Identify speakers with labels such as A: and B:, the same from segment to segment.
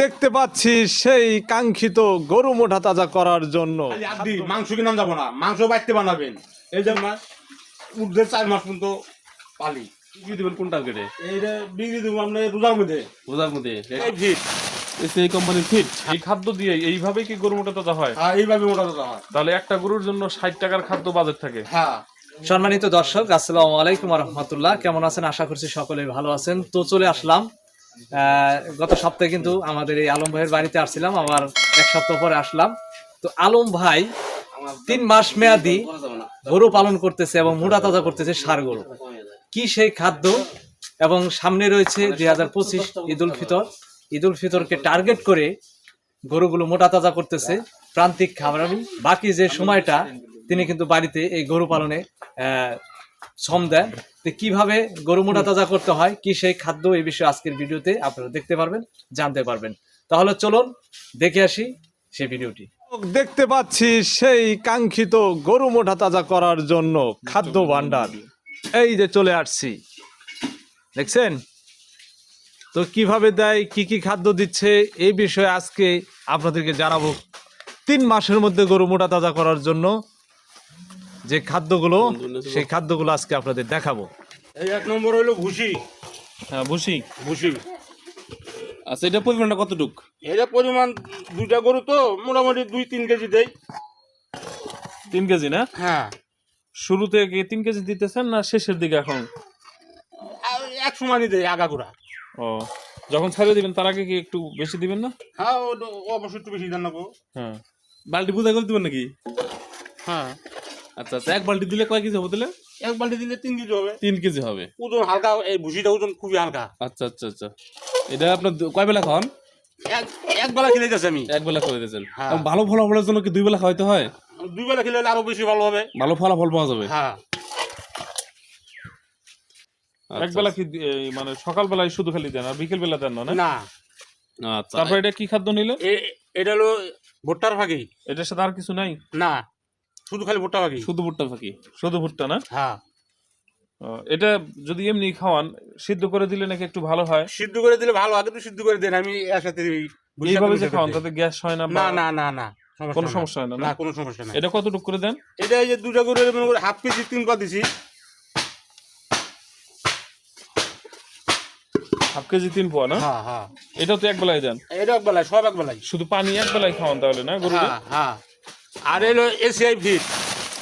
A: দেখতে পাচ্ছি সেই কাঙ্ক্ষিত গরু মোটা তাজা করার জন্য।
B: মাংস কিনাম যাব না। মাংস বাইতে বানাবেন। এই যে মাস উর্ধের চার মাস পর্যন্ত পালি।
C: কি দিবেন কোনটা কেটে
B: এইটা বিক্রি দেবো আপনার রোজার মধ্যে।
C: রোজার মধ্যে?
B: এই ভিট
C: এই কোম্পানির ফিট। এই খাদ্য দিয়ে এইভাবে কি গরু মোটা তাজা হয়?
B: হ্যাঁ এইভাবে মোটা হয়।
C: তাহলে একটা গরুর জন্য ষাট টাকার খাদ্য বাজেট থাকে।
B: হ্যাঁ।
D: সম্মানিত দর্শক আসসালামু আলাইকুম রহমতুল্লাহ। কেমন আছেন? আশা করছি সকলে ভালো আছেন। তো চলে আসলাম গত সপ্তাহে কিন্তু আমাদের এই আলম ভাইয়ের বাড়িতে আসছিলাম, আবার এক সপ্তাহ পরে আসলাম। তো আলম ভাই তিন মাস মেয়াদি গরু পালন করতেছে এবং মুড়া তাজা করতেছে সার গরু। কি সেই খাদ্য? এবং সামনে রয়েছে দুই হাজার পঁচিশ ঈদ উল ফিতর। ঈদ উল ফিতরকে টার্গেট করে গরুগুলো মোটা তাজা করতেছে। প্রান্তিক খাবারামি বাকি যে সময়টা, তিনি কিন্তু বাড়িতে এই গরু পালনে শ্রম দেন তো কীভাবে গরু মোটা তাজা করতে হয় কি সেই খাদ্য এই বিষয়ে আজকের ভিডিওতে আপনারা দেখতে পারবেন জানতে পারবেন। তাহলে চলুন দেখে আসি সেই ভিডিওটি।
A: দেখতে পাচ্ছি সেই কাঙ্ক্ষিত গরু মোটা তাজা করার জন্য খাদ্য ভান্ডার এই যে চলে আসছি। দেখছেন? তো কীভাবে দেয় কি কি খাদ্য দিচ্ছে এই বিষয়ে আজকে আপনাদেরকে জানাব। তিন মাসের মধ্যে গরু মোটা তাজা করার জন্য যে খাদ্যগুলো সেই খাদ্যগুলো আজকে আপনাদের দেখাবো।
B: এই এক নম্বর হইল ভুসি।
C: হ্যাঁ ভুসি।
B: ভুসি।
C: আচ্ছা এটা পরিমাণটা কতটুক?
B: এটা পরিমাণ দুইটা গরু তো মোটামুটি দুই তিন কেজি দেয়
C: তিন কেজি না?
B: হ্যাঁ।
C: শুরুতে কি তিন কেজি দিতেছেন না শেষের দিকে এখন?
B: আর এক সমানই দেয় আগাগোড়া।
C: ও যখন ছাড়িয়ে দিবেন তার আগে কি একটু বেশি দিবেন না?
B: হ্যাঁ অবশ্যই একটু বেশি দেন না গো।
C: হ্যাঁ। বালতি পূজা করে দিবেন নাকি?
B: হ্যাঁ।
C: আচ্ছা আচ্ছা এক বালতি দিলে কয় কেজি হবে দিলে
B: এক বালতি দিলে তিন কেজি হবে।
C: তিন কেজি হবে।
B: ওজন হালকা এই ভুসিটা ওজন খুবই হালকা।
C: আচ্ছা আচ্ছা আচ্ছা। এটা আপনার কয় বেলা খাওয়ান?
B: এক এক বেলা খেলে আমি।
C: এক বেলা দিয়েছেন
B: হ্যাঁ।
C: ভালো ফলাফলের জন্য কি দুই বেলা খাওয়াইতে হয়?
B: দুই বেলা খেলে আরও বেশি ভালো হবে।
C: ভালো ফলাফল পাওয়া যাবে।
B: হ্যাঁ।
C: এক
B: আচ্ছা,
C: বেলা কি মানে সকাল বেলায় শুধু খালি দেন আর বিকেল বেলা দেন না না? আচ্ছা তারপর এটা কি খাদ্য নিলেন
B: এ- এটা হলো ভুট্টার ফাঁকি।
C: এটার সাথে আর কিছু নাই?
B: না। শুধু খালি ভুট্টা ফাঁকি?
C: শুধু ভুট্টা ফাঁকি। শুধু ভুট্টা না?
B: হ্যাঁ।
C: এটা যদি এমনি খাওয়ান সিদ্ধ করে দিলে নাকি একটু ভালো হয়?
B: সিদ্ধ করে দিলে ভালো আগে তো সিদ্ধ করে দেন আমি এর সাথে
C: এইভাবে যে খাওয়ান তাতে গ্যাস হয় না
B: না না না না
C: কোনো সমস্যা হয় না, না?
B: না কোনো সমস্যা নাই
C: এটা কতটুকু করে দেন?
B: এটা এই যে দুটা করে মনে করে হাফ কেজি তিন পা দিছি।
C: হাফ কেজি তিন পোয়া না?
B: হ্যাঁ হ্যাঁ।
C: এটাও তো এক বেলায় দেন?
B: এটা এক বেলায় সব এক বেলায়
C: শুধু পানি এক বেলায় খাওয়ান তাহলে না গরু
B: হ্যাঁ হ্যাঁ। আর এলো এসিআই ফিট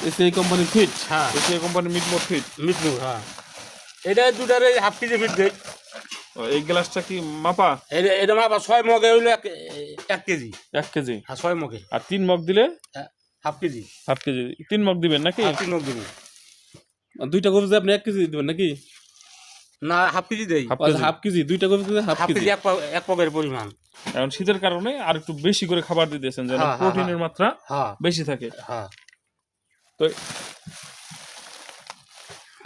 C: এসিআই কোম্পানির ফিট
B: হ্যাঁ।
C: এসিআই কোম্পানির মিট মোট ফিট
B: মিটনু হ্যাঁ। এটা দুটারে হাফ কেজি ফিট দেয়।
C: এই গ্লাসটা কি মাপা?
B: এটা মাপা ছয় মগে হইল এক কেজি।
C: এক কেজি?
B: হ্যাঁ ছয় মগে।
C: আর তিন মগ দিলে?
B: Half KG.
C: Half KG. তিন মগ দিবেন নাকি?
B: হাফ তিন মগ দেবো।
C: আর দুইটা গরু আপনি এক কেজি দিবেন নাকি?
B: না হাফ কেজি দেই।
C: Half KG. দুইটা গরু হাফ
B: হাফ
C: কেজি
B: এক পা- এক পগের পরিমাণ।
C: এখন শীতের কারণে আর একটু বেশি করে খাবার দিতেছেন যেন
B: হ্যাঁ, হ্যাঁ,
C: প্রোটিনের মাত্রা
B: হ্যাঁ।
C: বেশি থাকে। তো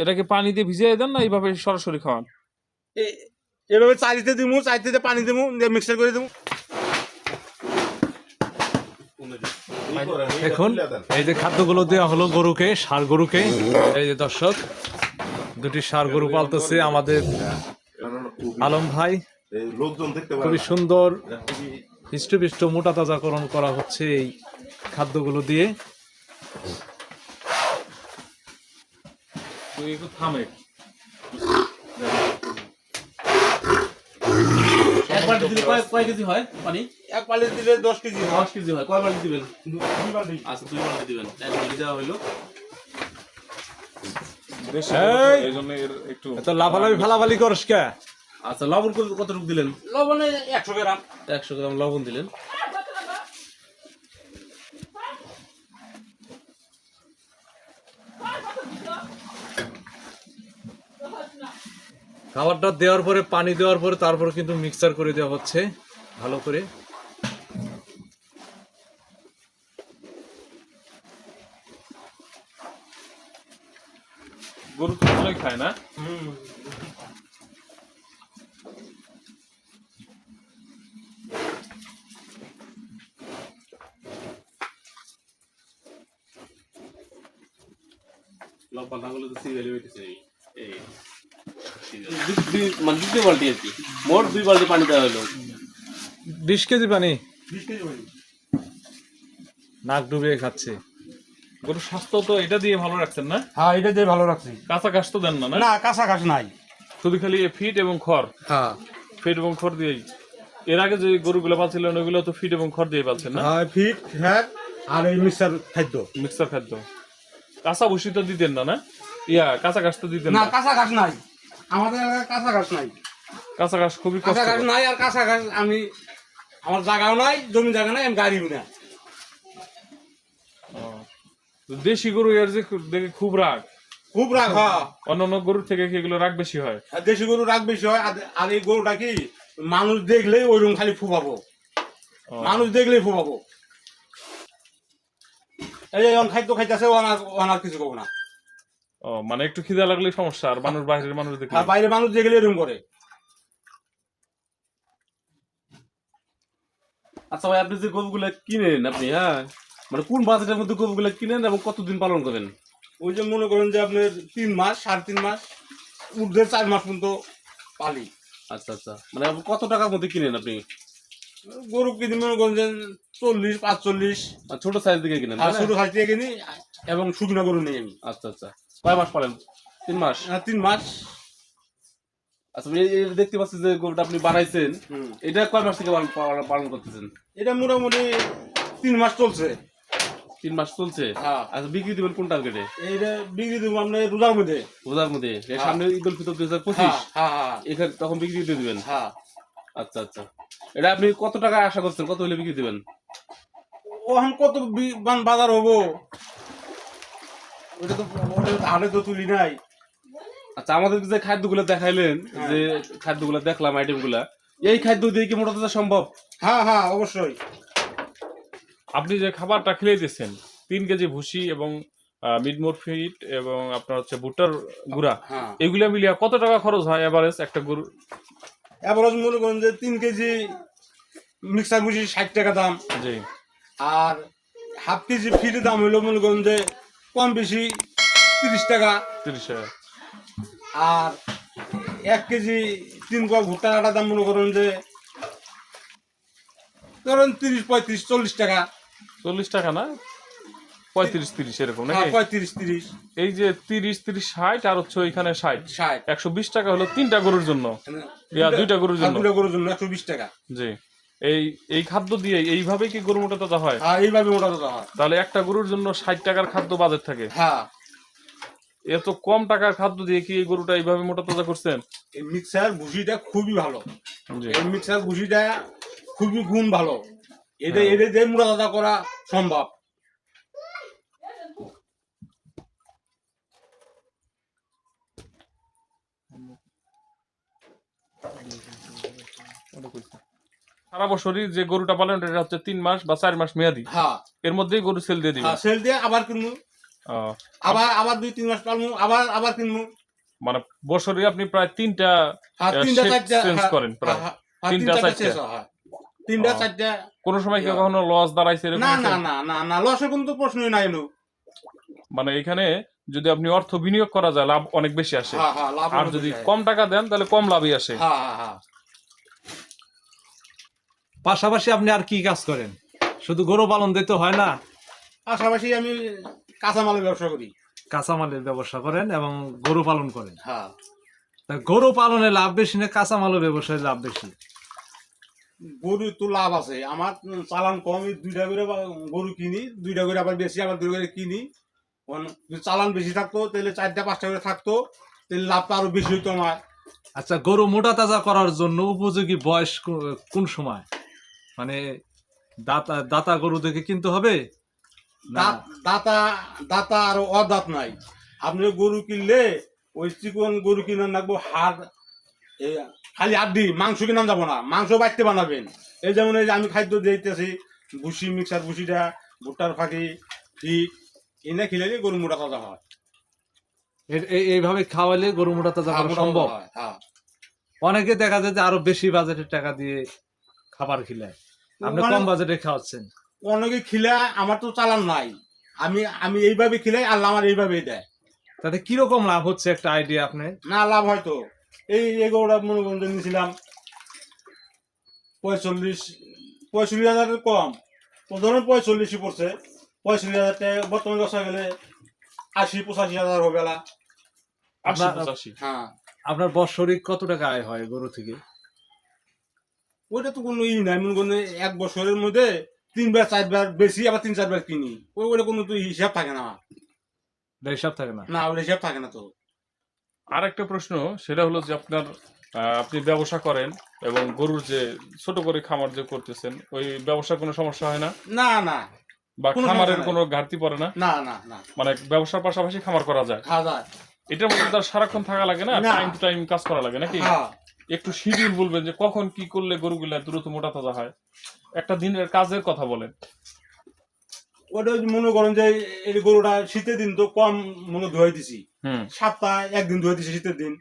C: এটাকে পানি দিয়ে ভিজিয়ে দেন না এইভাবে সরাসরি খাওয়ান।
B: এভাবে চাইতে দিমু চাইতে পানি দিমু মিক্সার করে দিমু।
A: দেখুন এই যে খাদ্যগুলো দেওয়া হলো গরুকে সার গরুকে এই যে দর্শক দুটি সার গরু পালতেছে আমাদের আলম ভাই।
E: লোকজন দেখতে পারে
A: খুবই সুন্দর হৃষ্টপিষ্ট মোটা তাজাকরণ করা হচ্ছে এই খাদ্যগুলো দিয়ে।
C: থামে। এক বালতি দিলে কয় কয় কেজি হয় পানি?
B: এক পালি দিলে দশ কেজি
C: দশ কেজি হয়। কয় বালতি দিবেন?
B: দুই বালতি।
C: আচ্ছা দুই বালতি দিবেন। এক বালতি দেওয়া হইল।
A: এই!
C: এই জন্য এর একটু
A: এত লাফালাফি ফালাফালি করস কে?
C: আচ্ছা লবণ কত- কতটুকু দিলেন?
B: লবণে একশো গ্রাম।
C: একশো গ্রাম লবণ দিলেন।
A: খাবারটা দেওয়ার পরে পানি দেওয়ার পরে তারপর কিন্তু মিক্সার করে দেওয়া হচ্ছে ভালো করে
C: গরু তো ভালোই খায় না লম্বা না তো সিরিয়ালি হইতেছে এই মানে দ্বিতীয় বালতি আর কি। মোট দুই বালতি পানি দেওয়া হলো।
A: বিশ কেজি পানি?
B: বিশ কেজি পানি।
A: নাক ডুবিয়ে খাচ্ছে।
C: গরুর স্বাস্থ্য তো এটা দিয়ে ভালো রাখছেন না?
B: হ্যাঁ এটা দিয়ে ভালো রাখছি।
C: কাঁচা ঘাস তো দেন না না?
B: কাঁচা ঘাস নাই।
C: শুধু খালি ফিট এবং খড়?
B: হ্যাঁ।
C: ফিট এবং খড় দিয়েই। এর আগে যে গরুগুলো পাচ্ছিলেন ওইগুলো তো ফিট এবং খড় দিয়ে পাচ্ছেন না?
B: হ্যাঁ ফিট হ্যাঁ আর এই মিক্সার খাদ্য।
C: মিক্সার খাদ্য। কাঁচা ভুসি তো দিতেন না না? ইয়া কাঁচা ঘাস তো দিতেন
B: না কাঁচা ঘাস নাই। আমাদের এলাকায় কাঁচা ঘাস নাই।
C: কাঁচা ঘাস খুবই
B: কাঁচা ঘাস নাই আর কাঁচা ঘাস আমি আমার জায়গাও নাই জমি জায়গা নাই আমি গাড়িও না।
C: দেশি গরু এর যে দেখে খুব রাগ।
B: খুব রাগ হ্যাঁ।
C: অন্যান্য গরুর থেকে কি এগুলো রাগ বেশি হয়?
B: আর দেশি গরু রাগ বেশি হয় আর- এই গরুটা কি মানুষ দেখলেই ওই ওইরকম খালি ফুপাবো মানুষ দেখলেই ফুপাবো এই খাদ্য খাইতেছে ওনার ওনার কিছু করব না।
C: ও, মানে একটু খিদা লাগলে সমস্যা আর মানুষ বাইরের মানুষ দেখলে।
B: আর বাইরে মানুষ দেখলে এরকম করে।
E: আচ্ছা ভাই আপনি যে গরুগুলো কিনেন আপনি হ্যাঁ? মানে কোন বাজেটের মধ্যে গরুগুলো কিনেন এবং কতদিন পালন করেন?
B: ওই যে মনে করেন যে আপনার তিন মাস সাড়ে তিন মাস ঊর্ধ্বে চার মাস পর্যন্ত পালি।
E: আচ্ছা আচ্ছা। মানে কত টাকার মধ্যে কিনেন আপনি?
B: গরু কিনে মনে করেন যে চল্লিশ পাঁচচল্লিশ।
E: মানে ছোট সাইজ দিকে কিনেন
B: আর ছোট সাইজ থেকে কিনি এবং শুকনো গরু নেই আমি।
E: আচ্ছা আচ্ছা। কয় মাস পালেন তিন মাস?
B: আর তিন মাস।
E: আচ্ছা এই দেখতে পাচ্ছি যে গরুটা আপনি বানাইছেন এটা কয় মাস থেকে পালন- করতেছেন?
B: এটা মোটামুটি তিন মাস চলছে।
E: তিন মাস চলছে?
B: হ্যাঁ।
E: আচ্ছা বিক্রি দিবেন কোন টার্গেটে
B: এইটা বিক্রি দেবো আপনার রোজার মধ্যে।
E: রোজার মধ্যে?
B: হ্যাঁ।
E: সামনে ঈদ উল ফিতর দুই হাজার
B: হ্যাঁ
E: পঁচিশ
B: হ্যাঁ হ্যাঁ।
E: এখানে তখন বিক্রি দিয়ে দিবেন?
B: হ্যাঁ।
E: আচ্ছা আচ্ছা। এটা আপনি কত টাকা আশা করছেন? কত হলে বিক্রি দিবেন?
B: ওখান কত বাজার হব? ওটা তো ওটা তো তুলি নাই।
E: আচ্ছা আমাদের যে খাদ্যগুলো দেখাইলেন
B: হ্যাঁ।
E: যে খাদ্যগুলো দেখলাম আইটেমগুলা এই খাদ্য দিয়ে কি মোটা সম্ভব?
B: হ্যাঁ হ্যাঁ অবশ্যই।
C: আপনি যে খাবারটা খেলে দিচ্ছেন তিন কেজি ভুসি এবং মিডমোর ফিট এবং আপনার হচ্ছে ভুট্টার গুঁড়া
B: হ্যাঁ।
C: এগুলা মিলিয়ে কত টাকা খরচ হয় এভারেজ একটা গরু?
B: এবার মনে করেন যে তিন কেজি মিক্সার বুঝি ষাট টাকা দাম।
C: জি।
B: আর হাফ কেজি ফির দাম হইল মনে করেন যে কম বেশি তিরিশ টাকা।
C: তিরিশ টাকা।
B: আর এক কেজি তিন কোয়া ভুট্টা কাটা দাম মনে করেন যে ধরেন তিরিশ পঁয়ত্রিশ চল্লিশ টাকা।
C: চল্লিশ টাকা না? পঁয়ত্রিশ তিরিশ এরকম
B: হ্যাঁ,
C: নাকি
B: পঁয়ত্রিশ তিরিশ।
C: এই যে তিরিশ তিরিশ ষাট আর হচ্ছে ওইখানে ষাট।
B: ষাট।
C: একশো বিশ টাকা হলো তিনটা গরুর জন্য। দুইটা গরুর জন্য।
B: দুইটা গরুর জন্য একশো বিশ টাকা।
C: জি। এই এই খাদ্য দিয়ে এইভাবে কি গরু মোটা তাজা হয়?
B: হ্যাঁ এইভাবে মোটা কথা হয়।
C: তাহলে একটা গরুর জন্য ষাট টাকার খাদ্য বাজেট থাকে।
B: হ্যাঁ।
C: এত কম টাকার খাদ্য দিয়ে কি এই গরুটা এইভাবে মোটা তাজা করছেন?
B: এই মিক্সার ভুসিটা খুবই ভালো। এই মিক্সার ভুসিটা খুবই গুণ ভালো। এটা
C: হ্যাঁ।
B: এটা দিয়ে মোটা দাদা করা সম্ভব।
C: সারা বছরই যে গরুটা পালন এটা হচ্ছে তিন মাস বা চার মাস মেয়াদি।
B: হ্যাঁ।
C: এর মধ্যেই গরু সেল দিয়ে
B: হ্যাঁ সেল দিয়ে আবার কিনবো। আবার আবার দুই তিন মাস পালবো আবার আবার কিনবো।
C: মানে বছরে আপনি প্রায় তিনটা
B: হ্যাঁ
C: change
B: হ্যাঁ,
C: করেন প্রায়।
B: হ্যাঁ, হ্যাঁ,
C: তিনটা, চারটা।
B: তিনটা। চারটা।
C: কোনো সময় কি কখনো লস দাঁড়াইছে
B: না না না না না লসের কিন্তু প্রশ্নই নাই
C: মানে এখানে যদি আপনি অর্থ বিনিয়োগ করা যায় লাভ অনেক বেশি আসে।
B: হ্যাঁ হ্যাঁ লাভ
C: আর যদি কম টাকা দেন তাহলে কম লাভই আসে।
B: হ্যাঁ হ্যাঁ হ্যাঁ।
A: পাশাপাশি আপনি আর কি কাজ করেন? শুধু গরু পালন দিতে হয় না?
B: পাশাপাশি আমি কাঁচামালের ব্যবসা করি।
A: কাঁচামালের ব্যবসা করেন এবং গরু পালন করেন?
B: হ্যাঁ।
A: তা গরু পালনে লাভ বেশি না কাঁচামালের ব্যবসায় লাভ বেশি?
B: গরু তো লাভ আছে। আমার চালান কম দুইটা করে গরু কিনি দুইটা করে আবার বেশি আবার দুইটা করে কিনি। যদি চালান বেশি থাকতো তাহলে চারটা পাঁচটা করে থাকতো তাহলে লাভটা আরও বেশি হইতো আমার।
A: আচ্ছা গরু মোটা তাজা করার জন্য উপযোগী বয়স কোন সময়? মানে দাতা দাতা গরু দেখে কিনতে হবে?
B: দাঁত- দাতা দাতা আর অদাঁত নাই। আপনি গরু কিনলে ওই চিকন গরু কিনে রাখব হাড় খালি আড্ডি মাংস কিনা যাব না মাংস বাড়তে বানাবেন। এই যেমন এই যে আমি খাদ্য দিতেছি ভুসি মিক্সার ভুসিটা ভুট্টার ফাঁকি ঠিক এনে খেলে গরু মোটা তাজা হয়।
A: এইভাবে খাওয়ালে গরু মোটা তাজা করা সম্ভব?
B: হয়, হ্যাঁ।
A: অনেকে দেখা যায় যে আরও বেশি বাজেটের টাকা দিয়ে খাবার খিলায়। আপনি
B: মানে-
A: কম বাজেটে খাওয়াচ্ছেন।
B: অনেকে খিলা আমার তো চালান নাই। আমি আমি এইভাবে খিলাই আল্লাহ আমার এইভাবেই দেয়।
A: তাতে কীরকম লাভ হচ্ছে একটা আইডিয়া আপনি?
B: না লাভ হয়তো। এই এগোটা মনে করেন নিয়েছিলাম পঁয়তাল্লিশ পঁয়ষট্টি হাজারের কম। ধরুন পঁয়তাল্লিশই পড়ছে। পঁয়ষট্টি হাজার টাকা বর্তমান দশা গেলে আশি পঁচাশি হাজার হবে
D: আপনার-
B: হ্যাঁ।
D: আপনার বৎসরিক কত টাকা আয় হয় গরু থেকে?
B: ওইটা তো কোনো ই নাই মনে করেন এক বছরের মধ্যে তিনবার চারবার বেশি আবার তিন চারবার কিনি। ওই ওইটা কোনো তো হিসাব থাকে না।
D: হিসাব থাকে না।
B: না ওইটা হিসাব থাকে না তো।
C: আর একটা প্রশ্ন সেটা হলো যে আপনার আপনি ব্যবসা করেন এবং গরুর যে ছোট করে খামার যে করতেছেন ওই ব্যবসার কোনো সমস্যা হয় না?
B: না না।
C: বা খামারের কোনো ঘাটতি পড়ে না?
B: না না না।
C: মানে ব্যবসার পাশাপাশি খামার করা যায়। এটার মধ্যে তার সারাক্ষণ থাকা লাগে না?
B: না।
C: টাইম টু টাইম কাজ করা লাগে নাকি?
B: হ্যাঁ।
C: একটু শিডিউল বলবেন যে কখন কি করলে গরুগুলা দ্রুত মোটা তাজা হয়। একটা দিনের কাজের কথা বলেন।
B: ওটা মনে করেন যে এই গরুটা শীতের দিন তো কম মনে ধুয়ে দিছি। সপ্তাহে একদিন ধুয়ে দিছি শীতের দিন।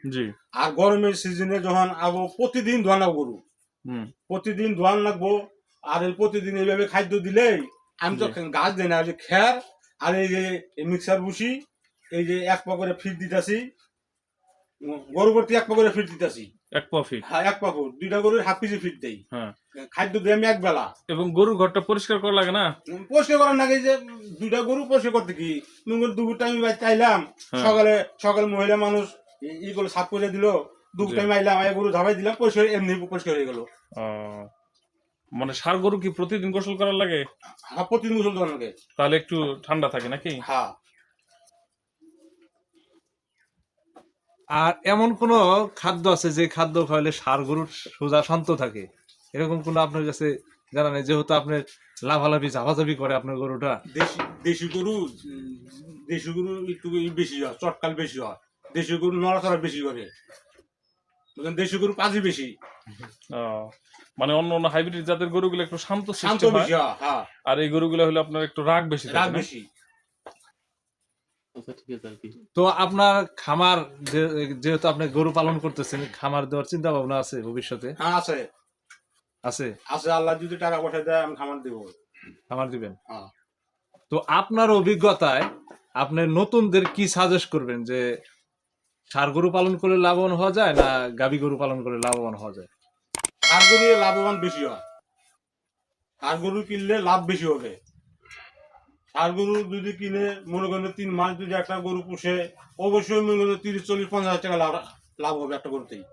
B: আর গরমের সিজনে যখন আবো প্রতিদিন ধোয়া লাগবো গরু। প্রতিদিন ধোয়ান লাগবো আর প্রতিদিন এইভাবে খাদ্য দিলেই আমি তো গাছ দিই না যে খ্যার আর এই যে মিক্সার ভুসি এই যে এক পা করে ফিট দিতেছি গরু প্রতি এক পা করে ফিট দিতেছি।
C: এক প্রফিট
B: হ্যাঁ এক দুইটা গরুর হাফ কেজি ফিট দেই।
C: হ্যাঁ।
B: খাদ্য দিই আমি এক বেলা।
C: এবং গরুর ঘরটা পরিষ্কার করা লাগে না?
B: পরিষ্কার করার নাকি যে দুইটা গরু পরিষ্কার করতে কি? নুঙ্গুর দুপুর টাইম চাইলাম
C: হ্যাঁ।
B: সকালে সকাল মহিলা মানুষ ই- ইগুলো সাফ করে দিল দুপুর টাইম আইলাম আই গরু ধাবাই দিলাম পরিষ্কার এমনি পরিষ্কার হয়ে গেল।
C: মানে সার গরু কি প্রতিদিন গোসল করার লাগে?
B: হ্যাঁ প্রতিদিন গোসল দেওয়ার লাগে।
C: তাহলে একটু ঠান্ডা থাকে নাকি?
B: হ্যাঁ।
D: আর এমন কোন খাদ্য আছে যে খাদ্য খাওয়ালে সার গরুর সোজা শান্ত থাকে? এরকম কোন আপনার কাছে জানা নেই? যেহেতু আপনার লাভালাভি ঝাপাঝাপি করে আপনার গরুটা।
B: দেশি দেশি গরু দেশি গরু একটু বেশি হয় চটকাল বেশি হয়। দেশি গরু নড়াচড়া বেশি করে। দেশি গরু কাজই বেশি।
C: আহ, মানে অন্য অন্য হাইব্রিড জাতের গরুগুলো একটু শান্ত
B: শান্ত বেশি হয় হ্যাঁ।
C: আর এই গরুগুলো হলো আপনার একটু রাগ বেশি
B: রাগ বেশি
E: আচ্ছা ঠিক আছে আর কি
D: তো আপনার খামার যেহেতু আপনি গরু পালন করতেছেন খামার দেওয়ার চিন্তা ভাবনা আছে ভবিষ্যতে?
B: হ্যাঁ আছে।
D: আছে?
B: আছে আল্লাহ যদি টাকা পয়সা দেয় আমি খামার দেবো।
D: খামার দিবেন?
B: হ্যাঁ।
D: তো আপনার অভিজ্ঞতায় আপনি নতুনদের কি সাজেস্ট করবেন? যে সার গরু পালন করে লাভবান হওয়া যায় না গাবি গরু পালন করে লাভবান হওয়া যায়?
B: আর গরু লাভবান বেশি হয়। আর গরু কিনলে লাভ বেশি হবে। আর গরু যদি কিনে, মনে করেন তিন মাস যদি একটা গরু পুষে, অবশ্যই মনে করেন তিরিশ, চল্লিশ, পঞ্চাশ টাকা লাভ লাভ হবে একটা গরুতেই।